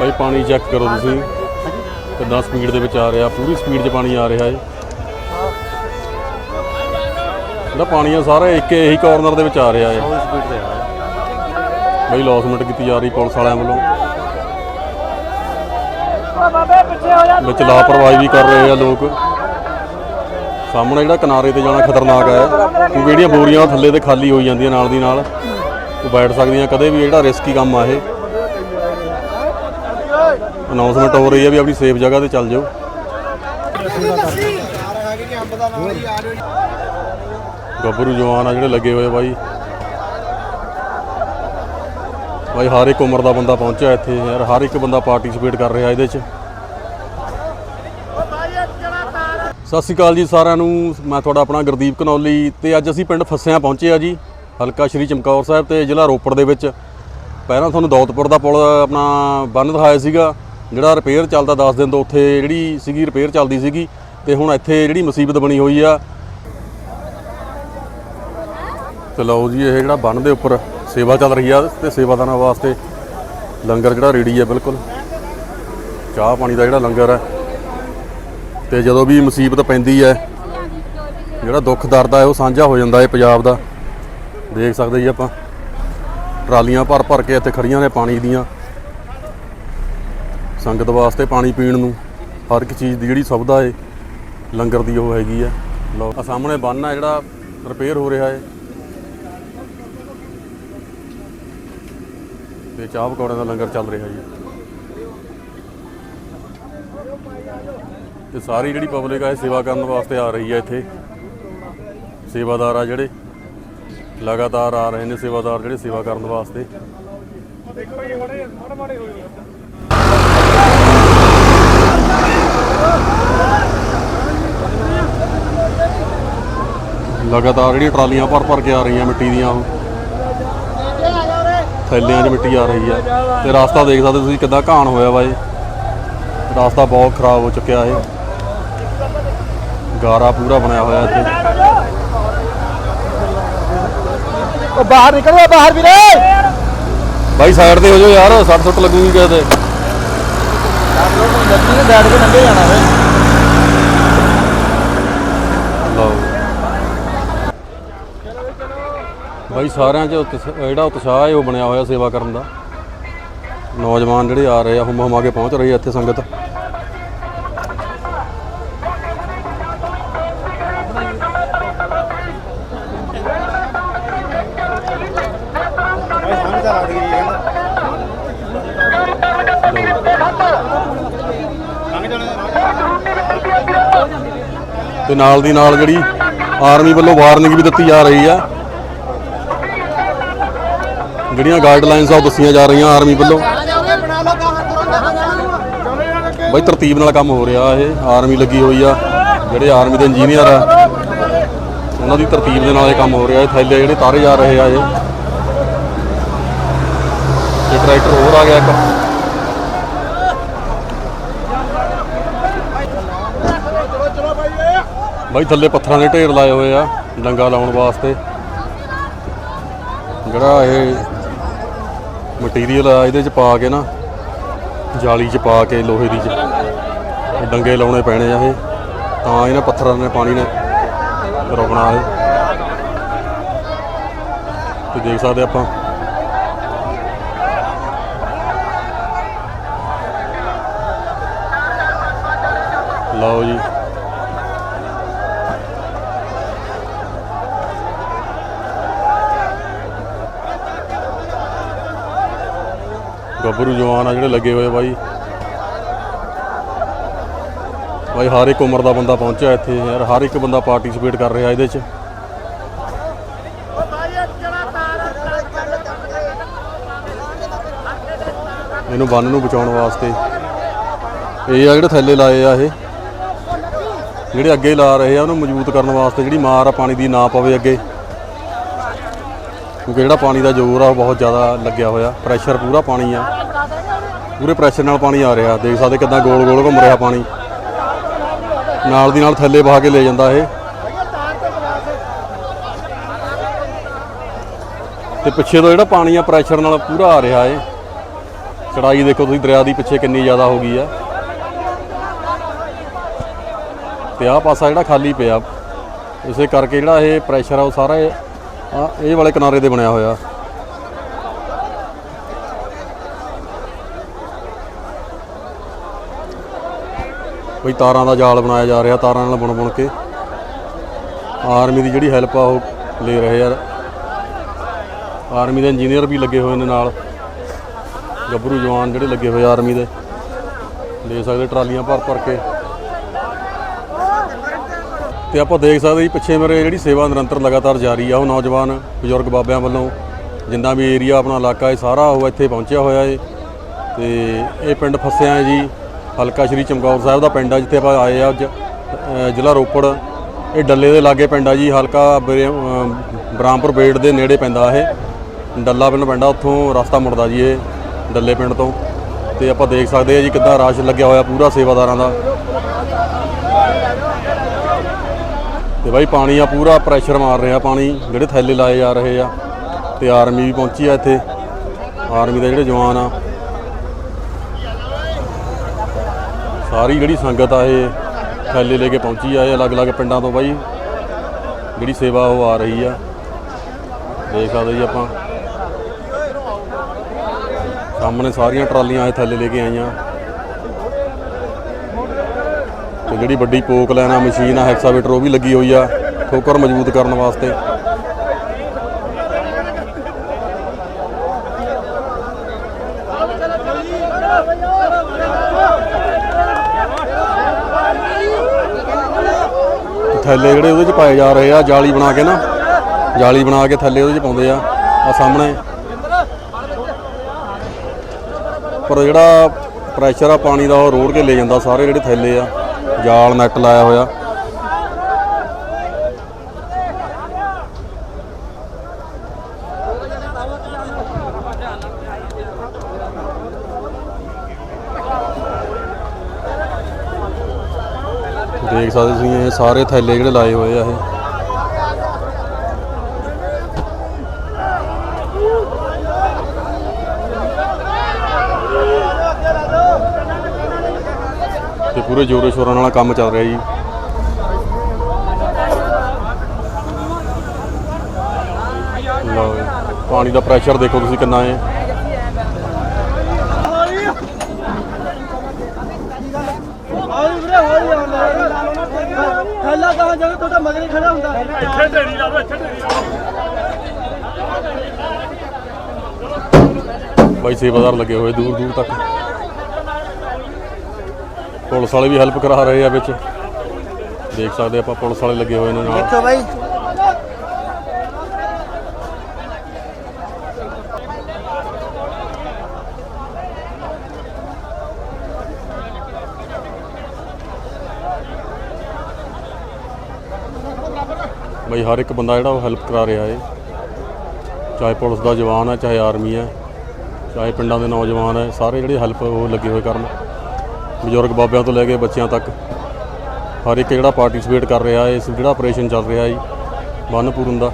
ਬਾਈ ਪਾਣੀ ਚੈੱਕ ਕਰੋ ਤੁਸੀਂ। ਕਿੰਨਾ ਸਪੀਡ ਦੇ ਵਿੱਚ ਆ ਰਿਹਾ ਪੂਰੀ ਸਪੀਡ 'ਚ ਪਾਣੀ ਆ ਰਿਹਾ ਹੈ। ਇਹਦਾ ਪਾਣੀ ਆ ਸਾਰਾ ਇੱਕ ਇਹੀ ਕਾਰਨਰ ਦੇ ਵਿੱਚ ਆ ਰਿਹਾ ਹੈ। ਸਪੀਡ ਤੇ ਆ ਰਿਹਾ। ਬਈ ਲੌਸਮੈਂਟ ਕੀਤੀ ਜਾ ਰਹੀ ਪੁਲਿਸ ਵਾਲਿਆਂ ਵੱਲੋਂ। ਵਿੱਚ ਲਾਪਰਵਾਹੀ ਵੀ ਕਰ ਰਹੇ ਆ ਲੋਕ। ਸਾਹਮਣੇ ਜਿਹੜਾ ਕਿਨਾਰੇ ਤੇ ਜਾਣਾ ਖਤਰਨਾਕ ਹੈ। ਕਿਉਂਕਿ ਜਿਹੜੀਆਂ ਬੋਰੀਆਂ ਥੱਲੇ ਤੇ ਖਾਲੀ ਹੋਈ ਜਾਂਦੀਆਂ ਨਾਲ ਦੀ ਨਾਲ। ਉਹ ਬੈਠ ਸਕਦੀਆਂ ਕਦੇ ਵੀ ਜਿਹੜਾ ਰਿਸਕੀ ਕੰਮ ਆ ਇਹ। ਅਨਾਉਂਸਮੈਂਟ ਹੋ ਰਹੀ ਹੈ ਵੀ ਆਪਣੀ ਸੇਫ ਜਗ੍ਹਾ ਤੇ ਚੱਲ ਜਾਓ। ਗੱਭਰੂ ਜਵਾਨ ਆ ਜਿਹੜੇ ਲੱਗੇ ਹੋਏ ਆ ਬਾਈ। ਬਾਈ ਹਰ ਇੱਕ ਉਮਰ ਦਾ ਬੰਦਾ ਪਹੁੰਚਿਆ ਇੱਥੇ, ਯਾਰ ਹਰ ਇੱਕ ਬੰਦਾ ਪਾਰਟਿਸਿਪੇਟ ਕਰ ਰਿਹਾ ਇਹਦੇ 'ਚ। ਸਤਿ ਸ਼੍ਰੀ ਅਕਾਲ ਜੀ ਸਾਰਿਆਂ ਨੂੰ। ਮੈਂ ਤੁਹਾਡਾ ਆਪਣਾ ਗੁਰਦੀਪ ਕਨੌਲੀ ਤੇ ਅੱਜ ਅਸੀਂ ਪਿੰਡ ਫੱਸਿਆਂ ਪਹੁੰਚੇ ਆ ਜੀ, ਹਲਕਾ ਸ਼੍ਰੀ ਚਮਕੌਰ ਸਾਹਿਬ ਤੇ ਜ਼ਿਲ੍ਹਾ ਰੋਪੜ ਦੇ ਵਿੱਚ। ਪਹਿਲਾਂ ਤੁਹਾਨੂੰ ਦੌਤਪੁਰ ਦਾ ਪੁਲ ਆਪਣਾ ਬੰਨ ਦਿਖਾਇਆ ਸੀਗਾ। ਜਿਹੜਾ ਰਿਪੇਅਰ ਚੱਲਦਾ 10 ਦਿਨ ਤੋਂ ਉੱਥੇ ਜਿਹੜੀ ਸੀਗੀ ਰਿਪੇਅਰ ਚੱਲਦੀ ਸੀਗੀ ਤੇ ਹੁਣ ਇੱਥੇ ਜਿਹੜੀ ਮੁਸੀਬਤ ਬਣੀ ਹੋਈ ਆ। ਤੇ ਲਓ ਜੀ, ਇਹ ਜਿਹੜਾ ਬੰਨ ਦੇ ਉੱਪਰ ਸੇਵਾ ਚੱਲ ਰਹੀ ਆ ਤੇ ਸੇਵਾਦਾਰਾਂ ਵਾਸਤੇ ਲੰਗਰ ਜਿਹੜਾ ਰੈਡੀ ਆ ਬਿਲਕੁਲ। ਚਾਹ ਪਾਣੀ ਦਾ ਜਿਹੜਾ ਲੰਗਰ ਹੈ ਤੇ ਜਦੋਂ ਵੀ ਮੁਸੀਬਤ ਪੈਂਦੀ ਹੈ ਜਿਹੜਾ ਦੁੱਖ ਦਰਦ ਹੈ ਉਹ ਸਾਂਝਾ ਹੋ ਜਾਂਦਾ ਹੈ ਪੰਜਾਬ ਦਾ। ਦੇਖ ਸਕਦੇ ਜੀ ਆਪਾਂ, ਟਰਾਲੀਆਂ ਭਰ ਭਰ ਕੇ ਇੱਥੇ ਖੜੀਆਂ ਨੇ ਪਾਣੀ ਦੀਆਂ। ਸੰਗਤ ਵਾਸਤੇ ਪਾਣੀ ਪੀਣ ਨੂੰ ਹਰ ਇੱਕ ਚੀਜ਼ ਦੀ ਜਿਹੜੀ ਸੁਵਿਧਾ ਹੈ ਲੰਗਰ ਦੀ ਉਹ ਹੈਗੀ ਆ। ਲਓ ਆ ਸਾਹਮਣੇ ਬੰਨ ਆ ਜਿਹੜਾ ਰਿਪੇਅਰ ਹੋ ਰਿਹਾ ਹੈ ਤੇ ਚਾਹ ਪਕੌੜਿਆਂ ਦਾ ਲੰਗਰ ਚੱਲ ਰਿਹਾ ਜੀ। ਤੇ ਸਾਰੀ ਜਿਹੜੀ ਪਬਲਿਕ ਆ ਇਹ ਸੇਵਾ ਕਰਨ ਵਾਸਤੇ ਆ ਰਹੀ ਹੈ ਇੱਥੇ। ਸੇਵਾਦਾਰ ਆ ਜਿਹੜੇ, ਲਗਾਤਾਰ ਆ ਰਹੇ ਨੇ ਸੇਵਾਦਾਰ ਜਿਹੜੇ ਸੇਵਾ ਕਰਨ ਵਾਸਤੇ। ਲਗਾਤਾਰ ਜਿਹੜੀਆਂ ਟਰਾਲੀਆਂ ਭਰ ਭਰ ਕੇ ਆ ਰਹੀਆਂ ਮਿੱਟੀ ਦੀਆਂ ਉਹ। ਥੈਲਿਆਂ 'ਚ ਮਿੱਟੀ ਆ ਰਹੀ ਆ ਤੇ ਰਸਤਾ ਦੇਖ ਸਕਦੇ ਤੁਸੀਂ ਕਿੱਦਾਂ ਘਾਣ ਹੋਇਆ ਵਾ ਇਹ। ਰਸਤਾ ਬਹੁਤ ਖਰਾਬ ਹੋ ਚੁੱਕਿਆ ਇਹ। ਗਾਰਾ ਪੂਰਾ ਬਣਿਆ ਹੋਇਆ ਇੱਥੇ। ਉਹ ਬਾਹਰ ਨਿਕਲਿਓ ਬਾਹਰ ਵੀਰੇ। ਬਾਈ ਸਾਈਡ ਤੇ ਹੋ ਜਾਓ ਯਾਰ ਸੱਟ ਸੁੱਟ ਲੱਗੂਗੀ ਕਿਸੇ ਤੇ। ਲੱਗੀ ਨੇ ਬੈਠ ਕੇ ਲੰਘੇ ਜਾਣਾ ਵੇ ਲਓ। ਬਾਈ ਸਾਰਿਆਂ 'ਚ ਉਤਸ- ਜਿਹੜਾ ਉਤਸ਼ਾਹ ਹੈ, ਉਹ ਬਣਿਆ ਹੋਇਆ ਸੇਵਾ ਕਰਨ ਦਾ। ਨੌਜਵਾਨ ਜਿਹੜੇ ਆ ਰਹੇ ਆ ਹੁਮ ਹੁਮਾ ਕੇ ਪਹੁੰਚ ਰਹੀ ਹੈ ਇੱਥੇ ਸੰਗਤ ਸਾਹਮਣੇ ਤਾਂ ਲੱਗ ਗਈ ਤੇ ਨਾਲ ਦੀ ਨਾਲ ਜਿਹੜੀ ਆਰਮੀ ਵੱਲੋਂ ਵਾਰਨਿੰਗ ਵੀ ਦਿੱਤੀ ਜਾ ਰਹੀ ਆ। ਜਿਹੜੀਆਂ ਗਾਈਡਲਾਈਨਸ ਆ ਉਹ ਦੱਸੀਆਂ ਜਾ ਰਹੀਆਂ ਆਰਮੀ ਵੱਲੋਂ। ਬਈ ਤਰਤੀਬ ਨਾਲ ਕੰਮ ਹੋ ਰਿਹਾ ਇਹ, ਆਰਮੀ ਲੱਗੀ ਹੋਈ ਆ। ਜਿਹੜੇ ਆਰਮੀ ਦੇ ਇੰਜੀਨੀਅਰ ਆ, ਉਹਨਾਂ ਦੀ ਤਰਤੀਬ ਦੇ ਨਾਲ ਇਹ ਕੰਮ ਹੋ ਰਿਹਾ। ਇਹ ਥੈਲੇ ਜਿਹੜੇ ਤਾਰੇ ਜਾ ਰਹੇ ਆ ਇਹ। ਟਰੈਕਟਰ ਹੋਰ ਆ ਗਿਆ ਇੱਕ। ਬਾਈ, ਥੱਲੇ ਪੱਥਰਾਂ ਦੇ ਢੇਰ ਲਾਏ ਹੋਏ ਆ, ਡੰਗਾ ਲਾਉਣ ਵਾਸਤੇ। ਜਿਹੜਾ ਇਹ ਮਟੀਰੀਅਲ ਆ, ਇਹਦੇ ਚ ਪਾ ਕੇ ਨਾ, ਜਾਲੀ ਚ ਪਾ ਕੇ, ਲੋਹੇ ਦੀ ਚ। ਡੰਗੇ ਲਾਉਣੇ ਪੈਣੇ ਆ ਇਹ। ਤਾਂ ਇਹਨਾਂ ਪੱਥਰਾਂ ਨੇ ਪਾਣੀ ਨੇ ਰੁਕਣਾ ਇਹ। ਤੇ ਦੇਖ ਸਕਦੇ ਆਪਾਂ। ਲਓ ਜੀ। ਗੱਭਰੂ ਜਵਾਨ ਆ ਜਿਹੜੇ ਲੱਗੇ ਹੋਏ ਬਾਈ। ਬਾਈ ਹਰ ਇੱਕ ਉਮਰ ਦਾ ਬੰਦਾ ਪਹੁੰਚਿਆ ਇੱਥੇ, ਯਾਰ ਹਰ ਇੱਕ ਬੰਦਾ ਪਾਰਟਿਸਿਪੇਟ ਕਰ ਰਿਹਾ ਇਹਦੇ 'ਚ। ਇਹਨੂੰ ਬੰਨ ਨੂੰ ਬਚਾਉਣ ਵਾਸਤੇ। ਇਹ ਆ ਜਿਹੜੇ ਥੱਲੇ ਲਾਏ ਆ ਇਹ। ਜਿਹੜੇ ਅੱਗੇ ਲਾ ਰਹੇ ਆ, ਉਹਨੂੰ ਮਜ਼ਬੂਤ ਕਰਨ ਵਾਸਤੇ ਜਿਹੜੀ ਮਾਰ ਆ, ਪਾਣੀ ਦੀ ਨਾ ਪਵੇ ਅੱਗੇ। ਕਿਉਂਕਿ ਜਿਹੜਾ ਪਾਣੀ ਦਾ ਜ਼ੋਰ ਆ ਉਹ ਬਹੁਤ ਜ਼ਿਆਦਾ ਲੱਗਿਆ ਹੋਇਆ। ਪ੍ਰੈਸ਼ਰ ਪੂਰਾ ਪਾਣੀ ਆ। ਪੂਰੇ ਪ੍ਰੈਸ਼ਰ ਨਾਲ ਪਾਣੀ ਆ ਰਿਹਾ। ਦੇਖ ਸਕਦੇ ਕਿਦਾਂ ਗੋਲ ਗੋਲ ਘੁੰਮ ਰਿਹਾ ਪਾਣੀ। ਨਾਲ ਦੀ ਨਾਲ ਥੱਲੇ ਵਹਾ ਕੇ ਲੈ ਜਾਂਦਾ ਇਹ। ਤੇ ਪਿੱਛੇ ਤੋਂ ਜਿਹੜਾ ਪਾਣੀ ਆ ਪ੍ਰੈਸ਼ਰ ਨਾਲ ਪੂਰਾ ਆ ਰਿਹਾ ਏ ਚੜਾਈ ਦੇਖੋ ਤੁਸੀਂ, ਦਰਿਆ ਦੀ ਪਿੱਛੇ ਕਿੰਨੀ ਜ਼ਿਆਦਾ ਹੋ ਗਈ ਆ। ਤੇ ਆਹ ਪਾਸਾ ਜਿਹੜਾ ਖਾਲੀ ਪਿਆ। ਇਸੇ ਕਰਕੇ ਜਿਹੜਾ ਇਹ ਪ੍ਰੈਸ਼ਰ ਆ, ਉਹ ਸਾਰਾ ਇਹ ਇਹ ਵਾਲੇ ਕਿਨਾਰੇ ਤੇ ਬਣਿਆ ਹੋਇਆ। ਕੋਈ ਤਾਰਾਂ ਦਾ ਜਾਲ ਬਣਾਇਆ ਜਾ ਰਿਹਾ, ਤਾਰਾਂ ਨਾਲ ਬੁਣ ਬੁਣ ਕੇ। ਆਰਮੀ ਦੀ ਜਿਹੜੀ ਹੈਲਪ ਆ, ਉਹ ਲੈ ਰਹੇ ਯਾਰ ਆਰਮੀ ਦੇ ਇੰਜੀਨੀਅਰ ਵੀ ਲੱਗੇ ਹੋਏ ਨੇ ਨਾਲ। ਗੱਭਰੂ ਜਵਾਨ ਜਿਹੜੇ ਲੱਗੇ ਹੋਏ ਆਰਮੀ ਦੇ। ਲੈ ਸਕਦੇ ਟਰਾਲੀਆਂ ਭਰ ਭਰ ਕੇ। ਤੇ ਆਪਾਂ ਦੇਖ ਸਕਦੇ ਜੀ ਪਿੱਛੇ ਮੇਰੇ ਜਿਹੜੀ ਸੇਵਾ ਨਿਰੰਤਰ ਲਗਾਤਾਰ ਜਾਰੀ ਆ ਉਹ ਨੌਜਵਾਨ ਬਜ਼ੁਰਗ ਬਾਬਿਆਂ ਵੱਲੋਂ ਜਿੰਨਾ ਵੀ ਏਰੀਆ ਆਪਣਾ ਇਲਾਕਾ ਹੈ ਸਾਰਾ ਉਹ ਇੱਥੇ ਪਹੁੰਚਿਆ ਹੋਇਆ ਹੈ ਤੇ ਇਹ ਪਿੰਡ ਫਸਿਆ ਹੈ ਜੀ ਹਲਕਾ ਸ਼੍ਰੀ ਚਮਕੌਰ ਸਾਹਿਬ ਦਾ ਪਿੰਡ ਆ ਜਿੱਥੇ ਆਪਾਂ ਆਏ ਆ ਅੱਜ ਜ਼ਿਲ੍ਹਾ ਰੋਪੜ। ਇਹ ਡੱਲੇ ਦੇ ਲਾਗੇ ਪਿੰਡ ਆ ਜੀ ਹਲਕਾ ਬਰੇ- ਅ, ਬਰਾਮਪੁਰ ਬੇੜ ਦੇ ਨੇੜੇ ਪੈਂਦਾ ਇਹ। ਡੱਲਾ ਪਿੰਡ ਪੈਂਦਾ ਉੱਥੋਂ ਰਸਤਾ ਮੁੜਦਾ ਜੀ ਇਹ ਡੱਲੇ ਪਿੰਡ ਤੋਂ। ਤੇ ਆਪਾਂ ਦੇਖ ਸਕਦੇ ਆ ਜੀ ਕਿੱਦਾਂ ਰਸ਼ ਲੱਗਿਆ ਹੋਇਆ ਪੂਰਾ ਸੇਵਾਦਾਰਾਂ ਦਾ। ਤੇ ਬਾਈ ਪਾਣੀ ਆ, ਪੂਰਾ ਪ੍ਰੈਸ਼ਰ ਮਾਰ ਰਿਹਾ ਪਾਣੀ, ਜਿਹੜੇ ਥੈਲੇ ਲਾਏ ਜਾ ਰਹੇ ਆ। ਤੇ ਆਰਮੀ ਵੀ ਪਹੁੰਚੀ ਆ ਇੱਥੇ। ਆਰਮੀ ਦੇ ਜਿਹੜੇ ਜਵਾਨ ਆ। ਸਾਰੀ ਜਿਹੜੀ ਸੰਗਤ ਆ ਇਹ ਥੈਲੇ ਲੈ ਕੇ ਪਹੁੰਚੀ ਆ, ਇਹ ਅਲੱਗ-ਅਲੱਗ ਪਿੰਡਾਂ ਤੋਂ ਬਾਈ। ਜਿਹੜੀ ਸੇਵਾ ਉਹ ਆ ਰਹੀ ਆ। ਦੇਖ ਸਕਦੇ ਜੀ ਆਪਾਂ। ਸਾਹਮਣੇ ਸਾਰੀਆਂ ਟਰਾਲੀਆਂ ਇਹ ਥੈਲੇ ਲੈ ਕੇ ਆਈਆਂ। ਤੇ ਜਿਹੜੀ ਵੱਡੀ ਪੋਕ ਲੈਣ ਆ, ਮਸ਼ੀਨ ਆ ਹੈਕਸਾਵੇਟਰ ਉਹ ਵੀ ਲੱਗੀ ਹੋਈ ਆ, ਠੋਕਰ ਮਜ਼ਬੂਤ ਕਰਨ ਵਾਸਤੇ। ਤੇ ਥੈਲੇ ਜਿਹੜੇ ਉਹਦੇ ਚ ਪਾਏ ਜਾ ਰਹੇ ਆ, ਜਾਲੀ ਬਣਾ ਕੇ ਨਾ, ਜਾਲੀ ਬਣਾ ਕੇ ਥੱਲੇ ਉਹਦੇ ਚ ਪਾਉਂਦੇ ਆ ਆ ਸਾਹਮਣੇ। ਪਰ ਜਿਹੜਾ ਪ੍ਰੈਸ਼ਰ ਆ, ਪਾਣੀ ਦਾ, ਉਹ ਰੋੜ ਕੇ ਲੈ ਜਾਂਦਾ ਸਾਰੇ ਜਿਹੜੇ ਥੈਲੇ ਆ। ਜਾਲ ਨੈਟ ਲਾਇਆ ਹੋਇਆ। ਦੇਖ ਸਕਦੇ ਤੁਸੀਂ, ਇਹ ਸਾਰੇ ਥੈਲੇ ਜਿਹੜੇ ਲਾਏ ਹੋਏ ਆ ਇਹ। ਪੂਰੇ ਜ਼ੋਰੇ ਸ਼ੋਰਾਂ ਨਾਲ ਕੰਮ ਚੱਲ ਰਿਹਾ ਜੀ। ਲਓ ਜੀ, ਪਾਣੀ ਦਾ ਪ੍ਰੈਸ਼ਰ ਦੇਖੋ ਤੁਸੀਂ ਕਿੰਨਾ ਹੈ। ਹੌਲੀ ਵੀਰੇ ਹੌਲੀ ਆਉਂਦਾ ਥੈਲਾ ਕਹਾਂ ਜਾਵੇ ਤੁਹਾਡਾ ਮਗਰ ਹੀ ਖੜਾ ਹੁੰਦਾ ਇੱਥੇ ਢੇਰੀ ਲਾ ਦੋ ਇੱਥੇ ਢੇਰੀ ਬਾਈ ਸੇਵਾਦਾਰ ਲੱਗੇ ਹੋਏ ਦੂਰ ਦੂਰ ਤੱਕ। ਪੁਲਿਸ ਵਾਲੇ ਵੀ ਹੈਲਪ ਕਰਾ ਰਹੇ ਆ ਵਿੱਚ। ਦੇਖ ਸਕਦੇ ਆਪਾਂ ਪੁਲਿਸ ਵਾਲੇ ਲੱਗੇ ਹੋਏ ਨੇ ਨਾਲ। ਦੇਖੋ ਬਾਈ। ਬਈ ਹਰ ਇੱਕ ਬੰਦਾ ਜਿਹੜਾ ਉਹ ਹੈਲਪ ਕਰਾ ਰਿਹਾ ਏ। ਚਾਹੇ ਪੁਲਿਸ ਦਾ ਜਵਾਨ ਹੈ ਚਾਹੇ ਆਰਮੀ ਹੈ ਚਾਹੇ ਪਿੰਡਾਂ ਦੇ ਨੌਜਵਾਨ ਹੈ ਸਾਰੇ ਜਿਹੜੇ ਹੈਲਪ ਉਹ ਲੱਗੇ ਹੋਏ ਕਰਨ। ਬਜ਼ੁਰਗ ਬਾਬਿਆਂ ਤੋਂ ਲੈ ਕੇ ਬੱਚਿਆਂ ਤੱਕ ਹਰ ਇੱਕ ਜਿਹੜਾ ਪਾਰਟਿਸਿਪੇਟ ਕਰ ਰਿਹਾ ਹੈ, ਇਸ ਜਿਹੜਾ ਆਪਰੇਸ਼ਨ ਚੱਲ ਰਿਹਾ ਜੀ ਬੰਨ ਪੂਰਨ ਦਾ।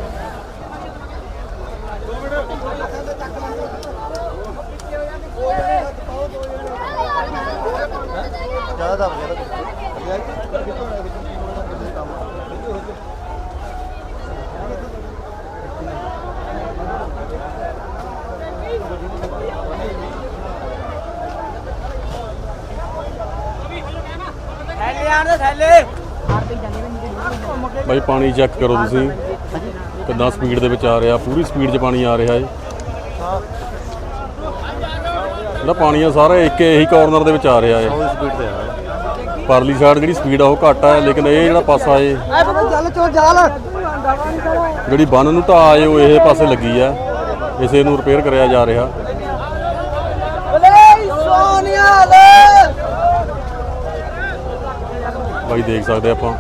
ਆਣ ਦੇ ਥੈਲੇ। ਬਾਈ ਪਾਣੀ ਚੈੱਕ ਕਰੋ ਤੁਸੀਂ। ਕਿੰਨਾ ਸਪੀਡ ਦੇ ਵਿੱਚ ਆ ਰਿਹਾ ਪੂਰੀ ਸਪੀਡ 'ਚ ਪਾਣੀ ਆ ਰਿਹਾ ਏ। ਜਿਹੜਾ ਪਾਣੀ ਆ ਸਾਰਾ ਇੱਕ ਇਹੀ ਕਾਰਨਰ ਦੇ ਵਿੱਚ ਆ ਰਿਹਾ ਏ। ਸਪੀਡ ਤੇ ਆ ਪਰਲੀ ਸਾਈਡ ਜਿਹੜੀ ਸਪੀਡ ਆ ਉਹ ਘੱਟ ਆ ਲੇਕਿਨ ਇਹ ਜਿਹੜਾ ਪਾਸਾ ਏ ਐ ਬੰਦਾ ਚੱਲ ਚੋ ਜਾਲ ਜਿਹੜੀ ਬੰਨ ਨੂੰ ਢਾਹ ਏ ਉਹ ਇਹ ਪਾਸੇ ਲੱਗੀ ਆ। ਇਸੇ ਨੂੰ ਰਿਪੇਅਰ ਕਰਿਆ ਜਾ ਰਿਹਾ। ਬਲੇ ਸੋਨੀਆ ਲੈ ਬਾਈ ਦੇਖ ਸਕਦੇ ਆਪਾਂ।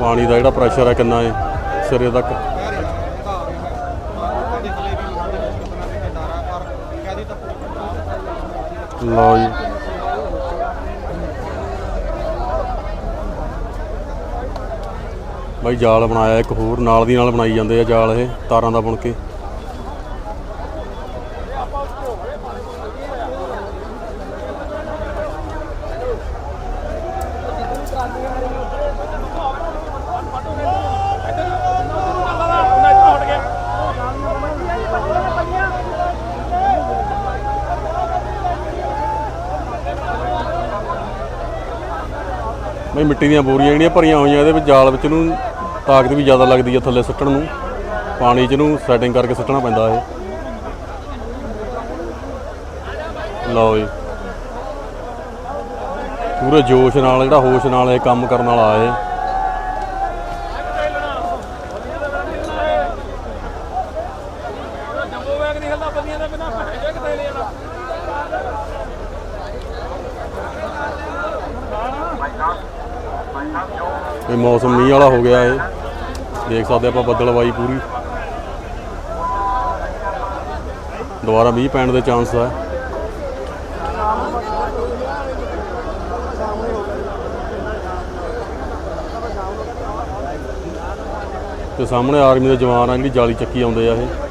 ਪਾਣੀ ਦਾ ਜਿਹੜਾ ਪ੍ਰੈਸ਼ਰ ਹੈ ਕਿੰਨਾ ਹੈ ਸਿਰੇ ਤੱਕ। ਲਓ ਜੀ। ਬਾਈ ਜਾਲ ਬਣਾਇਆ, ਇੱਕ ਹੋਰ ਨਾਲ ਦੀ ਨਾਲ ਬਣਾਈ ਜਾਂਦੇ ਆ ਜਾਲ ਇਹ, ਤਾਰਾਂ ਦਾ ਬੁਣ ਕੇ। ਬਈ ਮਿੱਟੀ ਦੀਆਂ ਬੋਰੀਆਂ ਜਿਹੜੀਆਂ ਭਰੀਆਂ ਹੋਈਆਂ ਇਹਦੇ ਵਿੱਚ ਜਾਲ ਵਿੱਚ ਨੂੰ ਤਾਕਤ ਵੀ ਜ਼ਿਆਦਾ ਲੱਗਦੀ ਹੈ ਥੱਲੇ ਸੁੱਟਣ ਨੂੰ। ਪਾਣੀ 'ਚ ਨੂੰ ਸੈਟਿੰਗ ਕਰਕੇ ਸੁੱਟਣਾ ਪੈਂਦਾ ਇਹ। ਲਓ ਜੀ। ਪੂਰੇ ਜੋਸ਼ ਨਾਲ, ਜਿਹੜਾ ਹੋਸ਼ ਨਾਲ ਇਹ ਕੰਮ ਕਰਨ ਵਾਲਾ ਇਹ ਜੰਬੋ ਬੈਗ ਨਿਕਲਦਾ ਬੰਦੀਆਂ ਦਾ ਬਿਨਾ ਭੜੇ ਜੇ ਕਿਤੇ ਲੈਣਾ ਇਹ ਮੌਸਮ ਮੀਂਹ ਵਾਲਾ ਹੋ ਗਿਆ ਇਹ। ਦੇਖ ਸਕਦੇ ਆਪਾਂ ਬੱਦਲਵਾਈ ਪੂਰੀ। ਦੁਬਾਰਾ ਮੀਂਹ ਪੈਣ ਦੇ ਚਾਂਸ ਹੈ ਤੇ ਸਾਹਮਣੇ ਆਰਮੀ ਦੇ ਜਵਾਨ ਆ, ਜਿਹੜੀ ਜਾਲੀ ਚੱਕੀ ਆਉਂਦੇ ਆ ਇਹ।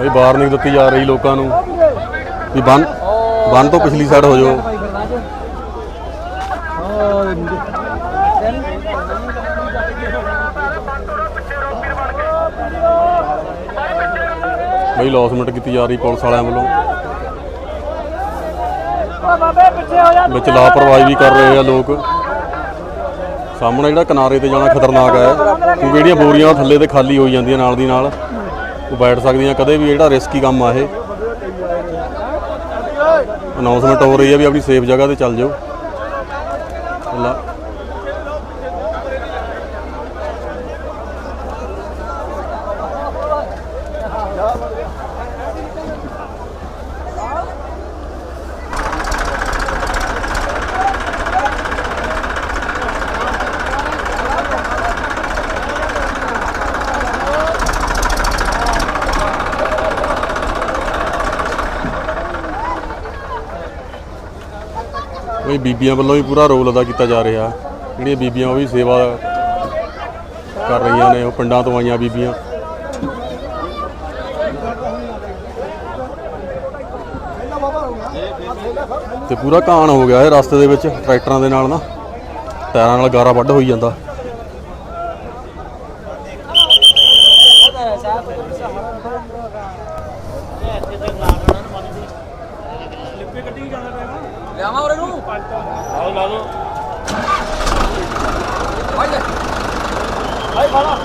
ਬਈ ਵਾਰਨਿੰਗ ਦਿੱਤੀ ਜਾ ਰਹੀ ਲੋਕਾਂ ਨੂੰ ਵੀ ਬੰਨ ਬੰਨ ਤੋਂ ਪਿਛਲੀ ਸਾਈਡ ਹੋ ਜਾਓ। ਬਈ ਲੌਸਮੈਂਟ ਕੀਤੀ ਜਾ ਰਹੀ ਪੁਲਿਸ ਵਾਲਿਆਂ ਵੱਲੋਂ। ਵਿੱਚ ਲਾਪਰਵਾਹੀ ਵੀ ਕਰ ਰਹੇ ਆ ਲੋਕ। ਸਾਹਮਣੇ ਜਿਹੜਾ ਕਿਨਾਰੇ ਤੇ ਜਾਣਾ ਖਤਰਨਾਕ ਹੈ, ਕਿਉਂਕਿ ਜਿਹੜੀਆਂ ਬੋਰੀਆਂ ਥੱਲੇ ਤੇ ਖਾਲੀ ਹੋਈ ਜਾਂਦੀਆਂ ਨਾਲ ਦੀ ਨਾਲ। ਉਹ ਬੈਠ ਸਕਦੀਆਂ, ਕਦੇ ਵੀ ਜਿਹੜਾ ਰਿਸਕੀ ਕੰਮ ਆ ਇਹ। ਅਨਾਉਂਸਮੈਂਟ ਹੋ ਰਹੀ ਹੈ ਵੀ ਆਪਣੀ ਸੇਫ ਜਗ੍ਹਾ ਤੇ ਚੱਲ ਜਾਓ ਲਾ- ਬਈ ਬੀਬੀਆਂ ਵੱਲੋਂ ਵੀ ਪੂਰਾ ਰੋਲ ਅਦਾ ਕੀਤਾ ਜਾ ਰਿਹਾ। ਜਿਹੜੀਆਂ ਬੀਬੀਆਂ ਉਹ ਵੀ ਸੇਵਾ ਕਰ ਰਹੀਆਂ ਨੇ, ਉਹ ਪਿੰਡਾਂ ਤੋਂ ਆਈਆਂ ਬੀਬੀਆਂ। ਤੇ ਪੂਰਾ ਕਾਣ ਹੋ ਗਿਆ ਇਹ ਰਸਤੇ ਦੇ ਵਿੱਚ ਟਰੈਕਟਰਾਂ ਦੇ ਨਾਲ ਨਾ। ਟਾਇਰਾਂ ਨਾਲ ਗਾਰਾ ਵੱਢ ਹੋਈ ਜਾਂਦਾ। ਲਿਆਵਾਂ ਉਰੇ ਨੂੰ ਆਓ ਲਾ ਲਓ ਭਾਈ ਭਾਈ ਫਾਲਾ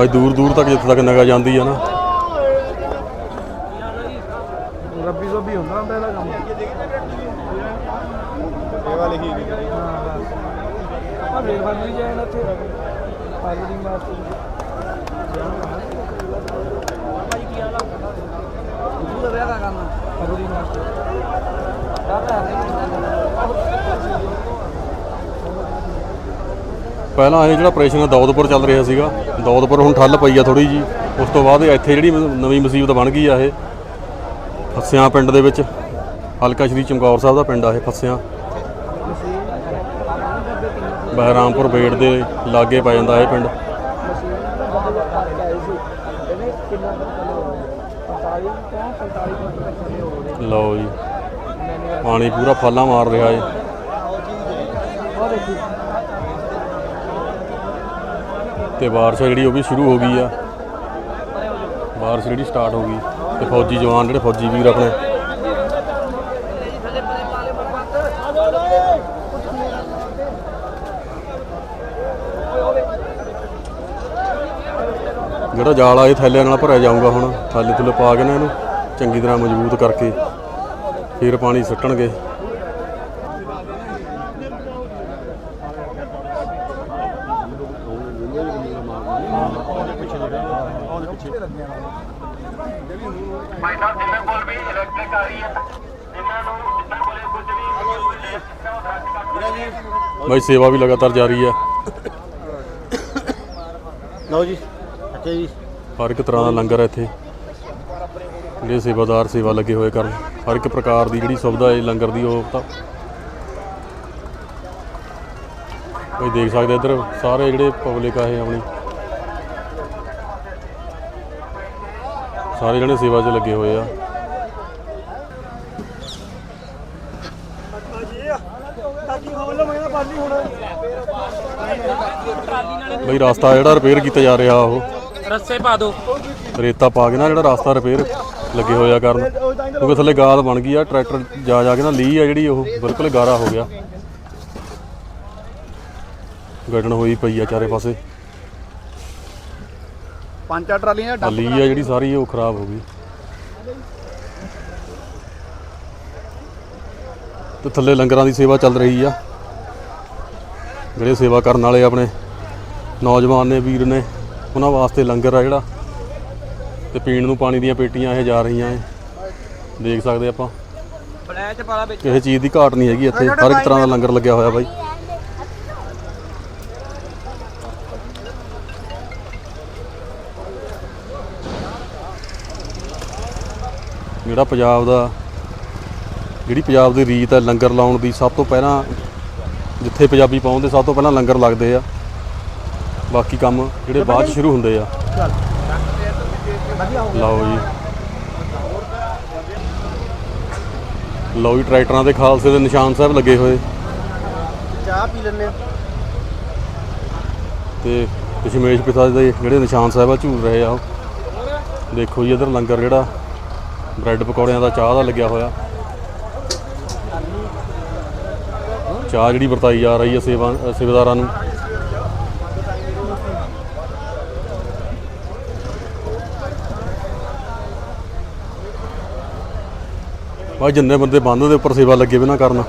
ਬਾਈ ਦੂਰ ਦੂਰ ਤੱਕ ਜਿੱਥੇ ਤੱਕ ਨਿਗਾਹ ਜਾਂਦੀ ਆ ਨਾ। ਰੱਬੀ ਸੋਬੀ ਹੁੰਦਾ ਹੁੰਦਾ ਇਹਦਾ ਕੰਮ। ਸੇਵਾ ਲਿਖੀ ਗਈ ਆ ਵੇਖ ਬੰਦੀ ਜਾਏ ਨਾ ਇੱਥੇ ਪਾਲੀ ਦੀ ਮਾਰ ਤੋਂ ਭਾਈ ਕੀ ਹਾਲ ਆ ਤੂੰ ਦਾ ਵਿਆਹ ਕਾ ਕਰਨਾ ਫਰਵਰੀ ਮਾਰਚ ਦਾਦਾ ਪਹਿਲਾਂ ਇਹ ਜਿਹੜਾ ਆਪਰੇਸ਼ਨ ਦੌਦਪੁਰ ਚੱਲ ਰਿਹਾ ਸੀਗਾ। ਦੌਦਪੁਰ ਹੁਣ ਠੱਲ ਪਈ ਆ ਥੋੜੀ ਜੀ। ਉਸ ਤੋਂ ਬਾਅਦ ਇੱਥੇ ਜਿਹੜੀ ਨਵੀਂ ਮੁਸੀਬਤ ਬਣ ਗਈ ਆ ਇਹ। ਫੱਸਿਆਂ ਪਿੰਡ ਦੇ ਵਿੱਚ। ਹਲਕਾ ਸ਼੍ਰੀ ਚਮਕੌਰ ਸਾਹਿਬ ਦਾ ਪਿੰਡ ਆ ਇਹ ਫੱਸਿਆਂ। ਬਹਿਰਾਮਪੁਰ ਬੇੜ ਦੇ ਲਾਗੇ ਪੈ ਜਾਂਦਾ ਇਹ ਪਿੰਡ। ਲਓ ਜੀ। ਪਾਣੀ ਪੂਰਾ ਫਾਲਾ ਮਾਰ ਰਿਹਾ ਏ। ਤੇ ਬਾਰਿਸ਼ ਆ ਜਿਹੜੀ ਉਹ ਵੀ ਸ਼ੁਰੂ ਹੋ ਗਈ ਆ। ਬਾਰਿਸ਼ ਜਿਹੜੀ ਸਟਾਰਟ ਹੋ ਗਈ। ਤੇ ਫੌਜੀ ਜਵਾਨ ਜਿਹੜੇ ਫੌਜੀ ਵੀਰ ਆਪਣੇ। ਜਿਹੜਾ ਜਾਲ ਆ ਇਹ ਥੈਲਿਆਂ ਨਾਲ ਭਰਿਆ ਜਾਊਗਾ ਹੁਣ। ਥੈਲੇ ਥੁੱਲੇ ਪਾ ਕੇ ਨਾ ਇਹਨੂੰ ਚੰਗੀ ਤਰ੍ਹਾਂ ਮਜ਼ਬੂਤ ਕਰਕੇ ਫਿਰ ਪਾਣੀ ਸੁੱਟਣਗੇ। ਭਾਈ ਸਾਹਿਬ ਜਿਨ੍ਹਾਂ ਕੋਲ ਵੀ ਇਲੈਕਟ੍ਰਿਕ ਆ ਰਹੀ ਹੈ ਇਹਨਾਂ ਨੂੰ ਜਿਨ੍ਹਾਂ ਕੋਲੇ ਕੁਝ ਵੀ ਸਿਸਟਮ ਰੱਦ ਕਰ ਬਾਈ ਸੇਵਾ ਵੀ ਲਗਾਤਾਰ ਜਾਰੀ ਆ ਲਓ ਜੀ ਅੱਛਾ ਜੀ। ਹਰ ਇੱਕ ਤਰ੍ਹਾਂ ਦਾ ਲੰਗਰ ਹੈ ਇੱਥੇ। ਜਿਹੜੇ ਸੇਵਾਦਾਰ ਸੇਵਾ ਲੱਗੇ ਹੋਏ ਕਰਨ ਹਰ ਇੱਕ ਪ੍ਰਕਾਰ ਦੀ ਜਿਹੜੀ ਸੁਵਿਧਾ ਹੈ ਲੰਗਰ ਦੀ ਉਹ ਤਾਂ ਕੋਈ ਦੇਖ ਸਕਦੇ ਇੱਧਰ ਸਾਰੇ ਜਿਹੜੇ ਪਬਲਿਕ ਆ ਇਹ ਆਪਣੀ। ਸਾਰੇ ਜਣੇ ਸੇਵਾ 'ਚ ਲੱਗੇ ਹੋਏ ਆ। ਬਈ ਰਸਤਾ ਜਿਹੜਾ ਰਿਪੇਅਰ ਕੀਤਾ ਜਾ ਰਿਹਾ ਉਹ। ਰੱਸੇ ਪਾ ਦੋ। ਰੇਤਾ ਪਾ ਕੇ ਨਾ ਜਿਹੜਾ ਰਸਤਾ ਰਿਪੇਅਰ ਲੱਗੇ ਹੋਇਆ ਕਰਨ। ਕਿਉਂਕਿ ਥੱਲੇ ਗਾਦ ਬਣ ਗਈ ਆ ਟਰੈਕਟਰ ਜਾ ਜਾ ਕੇ ਨਾ ਲੀ ਆ ਜਿਹੜੀ ਉਹ ਬਿਲਕੁਲ ਗਾਰਾ ਹੋ ਗਿਆ। ਗੱਡਣ ਹੋਈ ਪਈ ਆ ਚਾਰੇ ਪਾਸੇ। ਪੰਜ ਚਾਰ ਟਰਾਲੀਆਂ ਆ ਲੀ ਆ ਜਿਹੜੀ ਸਾਰੀ ਉਹ ਖਰਾਬ ਹੋ ਗਈ। ਤੇ ਥੱਲੇ ਲੰਗਰਾਂ ਦੀ ਸੇਵਾ ਚੱਲ ਰਹੀ ਆ। ਜਿਹੜੇ ਸੇਵਾ ਕਰਨ ਵਾਲੇ ਆਪਣੇ ਨੌਜਵਾਨ ਨੇ ਵੀਰ ਨੇ ਉਹਨਾਂ ਵਾਸਤੇ ਲੰਗਰ ਆ ਜਿਹੜਾ। ਤੇ ਪੀਣ ਨੂੰ ਪਾਣੀ ਦੀਆਂ ਪੇਟੀਆਂ ਇਹ ਜਾ ਰਹੀਆਂ ਏ ਦੇਖ ਸਕਦੇ ਆਪਾਂ। ਬਲੈਚ ਪਾਲਾ ਵਿੱਚ। ਕਿਸੇ ਚੀਜ਼ ਦੀ ਘਾਟ ਨਹੀਂ ਹੈਗੀ ਇੱਥੇ। ਹਰ ਇੱਕ ਤਰ੍ਹਾਂ ਦਾ ਲੰਗਰ ਲੱਗਿਆ ਹੋਇਆ ਬਾਈ। ਜਿਹੜਾ ਪੰਜਾਬ ਦਾ ਜਿਹੜੀ ਪੰਜਾਬ ਦੀ ਰੀਤ ਹੈ ਲੰਗਰ ਲਾਉਣ ਦੀ ਸਭ ਤੋਂ ਪਹਿਲਾਂ ਜਿੱਥੇ ਪੰਜਾਬੀ ਪਹੁੰਚਦੇ ਸਭ ਤੋਂ ਪਹਿਲਾਂ ਲੰਗਰ ਲੱਗਦੇ ਆ। ਬਾਕੀ ਕੰਮ ਜਿਹੜੇ ਬਾਅਦ ਚ ਸ਼ੁਰੂ ਹੁੰਦੇ ਆ। ਲਓ ਜੀ। ਲਓ ਜੀ ਟਰੈਕਟਰਾਂ ਦੇ ਖਾਲਸੇ ਦੇ ਨਿਸ਼ਾਨ ਸਾਹਿਬ ਲੱਗੇ ਹੋਏ। ਚਾਹ ਪੀ ਲੈਣੇ ਤੇ ਦਸ਼ਮੇਸ਼ ਪਿਤਾ ਦੇ ਜਿਹੜੇ ਨਿਸ਼ਾਨ ਸਾਹਿਬ ਆ ਝੂਲ ਰਹੇ ਆ ਦੇਖੋ ਜੀ ਇਧਰ ਲੰਗਰ ਜਿਹੜਾ ਬ੍ਰੈਡ ਪਕੌੜਿਆਂ ਦਾ ਚਾਹ ਦਾ ਲੱਗਿਆ ਹੋਇਆ। ਚਾਹ ਜਿਹੜੀ ਵਰਤਾਈ ਜਾ ਰਹੀ ਹੈ ਸੇਵਾ ਸੇਵਾਦਾਰਾਂ ਨੂੰ। ਭਾਈ ਜਿੰਨੇ ਬੰਦੇ ਬੰਦ ਦੇ ਉੱਪਰ ਸੇਵਾ ਲੱਗੇ ਵੀ ਨਾ ਕਰਨ।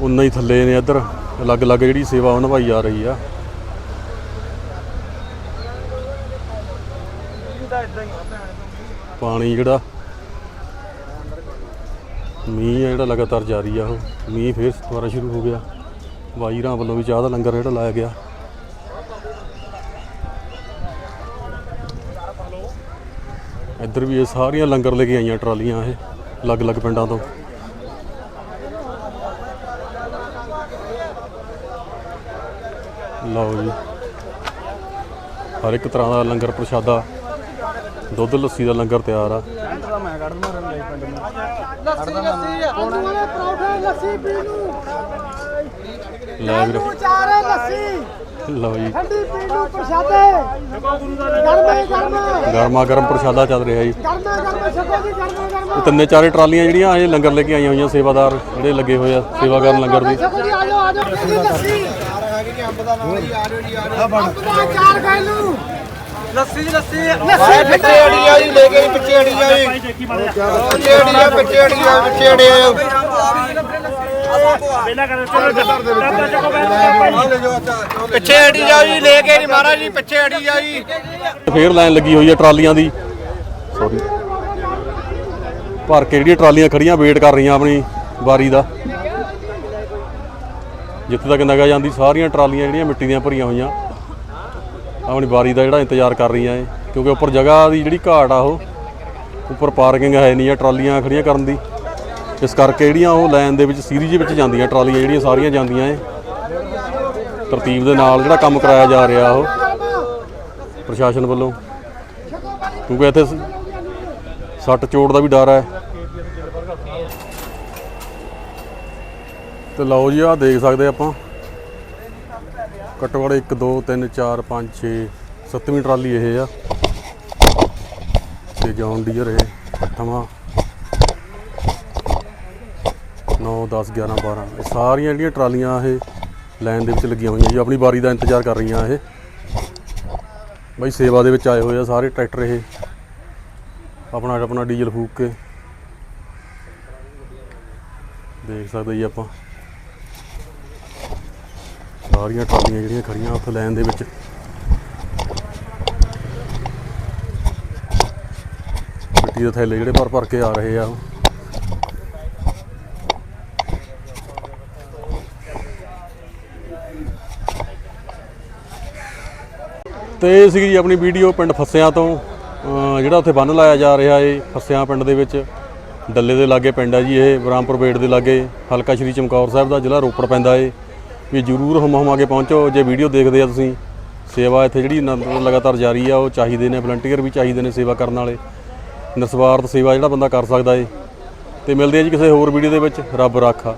ਉਨਾ ਹੀ ਥੱਲੇ ਨੇ ਇੱਧਰ। ਅਲੱਗ-ਅਲੱਗ ਜਿਹੜੀ ਸੇਵਾ ਉਹ ਨਿਭਾਈ ਜਾ ਰਹੀ ਆ। ਪਾਣੀ ਜਿਹੜਾ ਮੀਂਹ ਆ ਜਿਹੜਾ ਲਗਾਤਾਰ ਜਾਰੀ ਆ ਉਹ ਮੀਂਹ ਫੇਰ ਦੁਬਾਰਾ ਸ਼ੁਰੂ ਹੋ ਗਿਆ। ਵਾਈਰਾਂ ਵੱਲੋਂ ਵੀ ਚਾਹ ਦਾ ਲੰਗਰ ਜਿਹੜਾ ਲਾਇਆ ਗਿਆ। ਇੱਧਰ ਵੀ ਇਹ ਸਾਰੀਆਂ ਲੰਗਰ ਲੈ ਕੇ ਆਈਆਂ ਟਰਾਲੀਆਂ ਇਹ, ਅਲੱਗ-ਅਲੱਗ ਪਿੰਡਾਂ ਤੋਂ। ਲਓ ਜੀ। ਹਰ ਇੱਕ ਤਰ੍ਹਾਂ ਦਾ ਲੰਗਰ ਪ੍ਰਸ਼ਾਦਾ। ਦੁੱਧ ਲੱਸੀ ਦਾ ਲੰਗਰ ਤਿਆਰ ਆ ਮੈਂ ਕੱਢ ਦੂੰਗਾ ਰੰਗ ਪਿੰਡ ਨੂੰ ਲੱਸੀ ਲੱਸੀ ਆਲੂ ਵਾਲੇ ਲੱਸੀ ਪੀ ਨੂੰ ਲੈ ਵੀਰ ਆਲੂ ਲੱਸੀ ਲਓ ਜੀ ਠੰਡੀ ਪੀ ਨੂੰ ਪ੍ਰਸ਼ਾਦੇ ਗਰਮੇ ਗਰਮੇ ਗਰਮਾ ਗਰਮ ਪ੍ਰਸ਼ਾਦਾ ਚੱਲ ਰਿਹਾ ਜੀ ਗਰਮੇ ਗਰਮੇ ਛਕੋ ਜੀ ਗਰਮੇ ਇਹ ਤਿੰਨੇ ਚਾਰੇ ਟਰਾਲੀਆਂ ਜਿਹੜੀਆਂ ਇਹ ਲੰਗਰ ਲੈ ਕੇ ਆਈਆਂ ਹੋਈਆਂ ਸੇਵਾਦਾਰ ਜਿਹੜੇ ਲੱਗੇ ਹੋਏ ਆ ਸੇਵਾ ਕਰਨ ਲੰਗਰ ਦੀ ਛਕੋ ਜੀ ਆਜੋ ਆਜੋ ਪੀ ਲੱਸੀ ਅੰਬ ਦਾ ਨਾਲ ਹੀ ਆ ਰਿਹਾ ਜੀ ਆ ਰਿਹਾ ਅੰਬ ਦਾ ਚਾਰ ਖਾਈ ਲੂ ਲੱਸੀ ਜੀ ਲੱਸੀ ਆਏ ਪਿੱਛੇ ਅੜੀ ਆ ਜੀ ਲੈ ਕੇ ਪਿੱਛੇ ਅੜੀ ਆ ਜੀ ਪਿੱਛੇ ਅੜੀ ਆ ਪਿੱਛੇ ਅੜੀ ਆ ਪਿੱਛੇ ਅੜੀ ਆ ਪਿੱਛੇ ਅੜੀ ਜਾ ਜੀ ਲੈ ਕੇ ਨਹੀਂ ਮਹਾਰਾਜ ਜੀ ਪਿੱਛੇ ਅੜੀ ਜਾ ਜੀ ਫੇਰ ਲਾਈਨ ਲੱਗੀ ਹੋਈ ਹੈ ਟਰਾਲੀਆਂ ਦੀ ਸੌਰੀ ਭਰ ਕੇ ਜਿਹੜੀਆਂ ਟਰਾਲੀਆਂ ਖੜੀਆਂ ਵੇਟ ਕਰ ਰਹੀਆਂ ਆਪਣੀ ਵਾਰੀ ਦਾ ਜਿੱਥੇ ਤੱਕ ਨਗਾ ਜਾਂਦੀ ਸਾਰੀਆਂ ਟਰਾਲੀਆਂ ਜਿਹੜੀਆਂ ਮਿੱਟੀ ਦੀਆਂ ਭਰੀਆਂ ਹੋਈਆਂ ਆਪਣੀ ਵਾਰੀ ਦਾ ਜਿਹੜਾ ਇੰਤਜ਼ਾਰ ਕਰ ਰਹੀਆਂ ਏ, ਕਿਉਂਕਿ ਉੱਪਰ ਜਗ੍ਹਾ ਦੀ ਜਿਹੜੀ ਘਾਟ ਆ ਉਹ, ਉੱਪਰ ਪਾਰਕਿੰਗ ਹੈ ਨਹੀਂ ਆ, ਟਰਾਲੀਆਂ ਖੜੀਆਂ ਕਰਨ ਦੀ। ਇਸ ਕਰਕੇ ਜਿਹੜੀਆਂ ਉਹ ਲਾਈਨ ਦੇ ਵਿੱਚ ਸੀਰੀਜ਼ ਵਿੱਚ ਜਾਂਦੀਆਂ, ਟਰਾਲੀਆਂ ਜਿਹੜੀਆਂ ਸਾਰੀਆਂ ਜਾਂਦੀਆਂ ਏ। ਤਰਤੀਬ ਦੇ ਨਾਲ ਜਿਹੜਾ ਕੰਮ ਕਰਾਇਆ ਜਾ ਰਿਹਾ ਉਹ, ਪ੍ਰਸ਼ਾਸਨ ਵੱਲੋਂ। ਕਿਉਂਕਿ ਇੱਥੇ ਸੱਟ ਚੋਟ ਦਾ ਵੀ ਡਰ ਹੈ। ਤੇ ਲਓ ਜੀ ਆ ਦੇਖ ਸਕਦੇ ਆਪਾਂ। ਘੱਟੋ ਘੱਟ 1 2 3 4 5 6 ਸੱਤਵੀਂ ਟਰਾਲੀ ਇਹ ਆ। ਤੇ ਜੌਨ ਡੀਅਰ ਇਹ ਅੱਠਵਾਂ। 9 10 11 12 ਇਹ ਸਾਰੀਆਂ ਜਿਹੜੀਆਂ ਟਰਾਲੀਆਂ ਇਹ ਲਾਈਨ ਦੇ ਵਿੱਚ ਲੱਗੀਆਂ ਹੋਈਆਂ ਜੀ। ਆਪਣੀ ਵਾਰੀ ਦਾ ਇੰਤਜ਼ਾਰ ਕਰ ਰਹੀਆਂ ਇਹ। ਬਈ ਸੇਵਾ ਦੇ ਵਿੱਚ ਆਏ ਹੋਏ ਆ ਸਾਰੇ ਟਰੈਕਟਰ ਇਹ। ਆਪਣਾ ਆਪਣਾ ਡੀਜ਼ਲ ਫੂਕ ਕੇ। ਦੇਖ ਸਕਦੇ ਜੀ ਆਪਾਂ। ਸਾਰੀਆਂ ਟਰਾਲੀਆਂ ਜਿਹੜੀਆਂ ਖੜੀਆਂ ਉੱਥੇ ਲਾਈਨ ਦੇ ਵਿੱਚ। ਮਿੱਟੀ ਦੇ ਥੈਲੇ ਜਿਹੜੇ ਭਰ ਭਰ ਕੇ ਆ ਰਹੇ ਆ ਉਹ। ਤੇ ਇਹ ਸੀਗੀ ਜੀ ਆਪਣੀ ਵੀਡੀਓ ਪਿੰਡ ਫੱਸਿਆਂ ਤੋਂ। ਜਿਹੜਾ ਉੱਥੇ ਬੰਨ ਲਾਇਆ ਜਾ ਰਿਹਾ ਏ ਫਸਿਆਂ ਪਿੰਡ ਦੇ ਵਿੱਚ। ਡੱਲੇ ਦੇ ਲਾਗੇ ਪਿੰਡ ਹੈ ਜੀ ਇਹ, ਬਰਾਮਪੁਰ ਬੇਟ ਦੇ ਲਾਗੇ। ਹਲਕਾ ਸ਼੍ਰੀ ਚਮਕੌਰ ਸਾਹਿਬ ਦਾ ਜ਼ਿਲ੍ਹਾ ਰੋਪੜ ਪੈਂਦਾ ਏ। ਵੀ ਜਰੂਰ ਹਮ ਹਮਾ ਕੇ ਪਹੁੰਚੋ, ਜੇ ਵੀਡੀਓ ਦੇਖਦੇ ਆ ਤੁਸੀਂ, ਸੇਵਾ ਇੱਥੇ ਜਿਹੜੀ ਲਗਾਤਾਰ ਜਾਰੀ ਆ, ਉਹ ਚਾਹੀਦੇ ਨੇ ਵਲੰਟੀਅਰ ਵੀ ਚਾਹੀਦੇ ਨੇ ਸੇਵਾ ਕਰਨ ਵਾਲੇ। ਨਿਸਵਾਰਥ ਸੇਵਾ ਜਿਹੜਾ ਬੰਦਾ ਕਰ ਸਕਦਾ ਏ। ਤੇ ਮਿਲਦੇ ਆ ਜੀ ਕਿਸੇ ਹੋਰ ਵੀਡੀਓ ਦੇ ਵਿੱਚ, ਰੱਬ ਰਾਖਾ।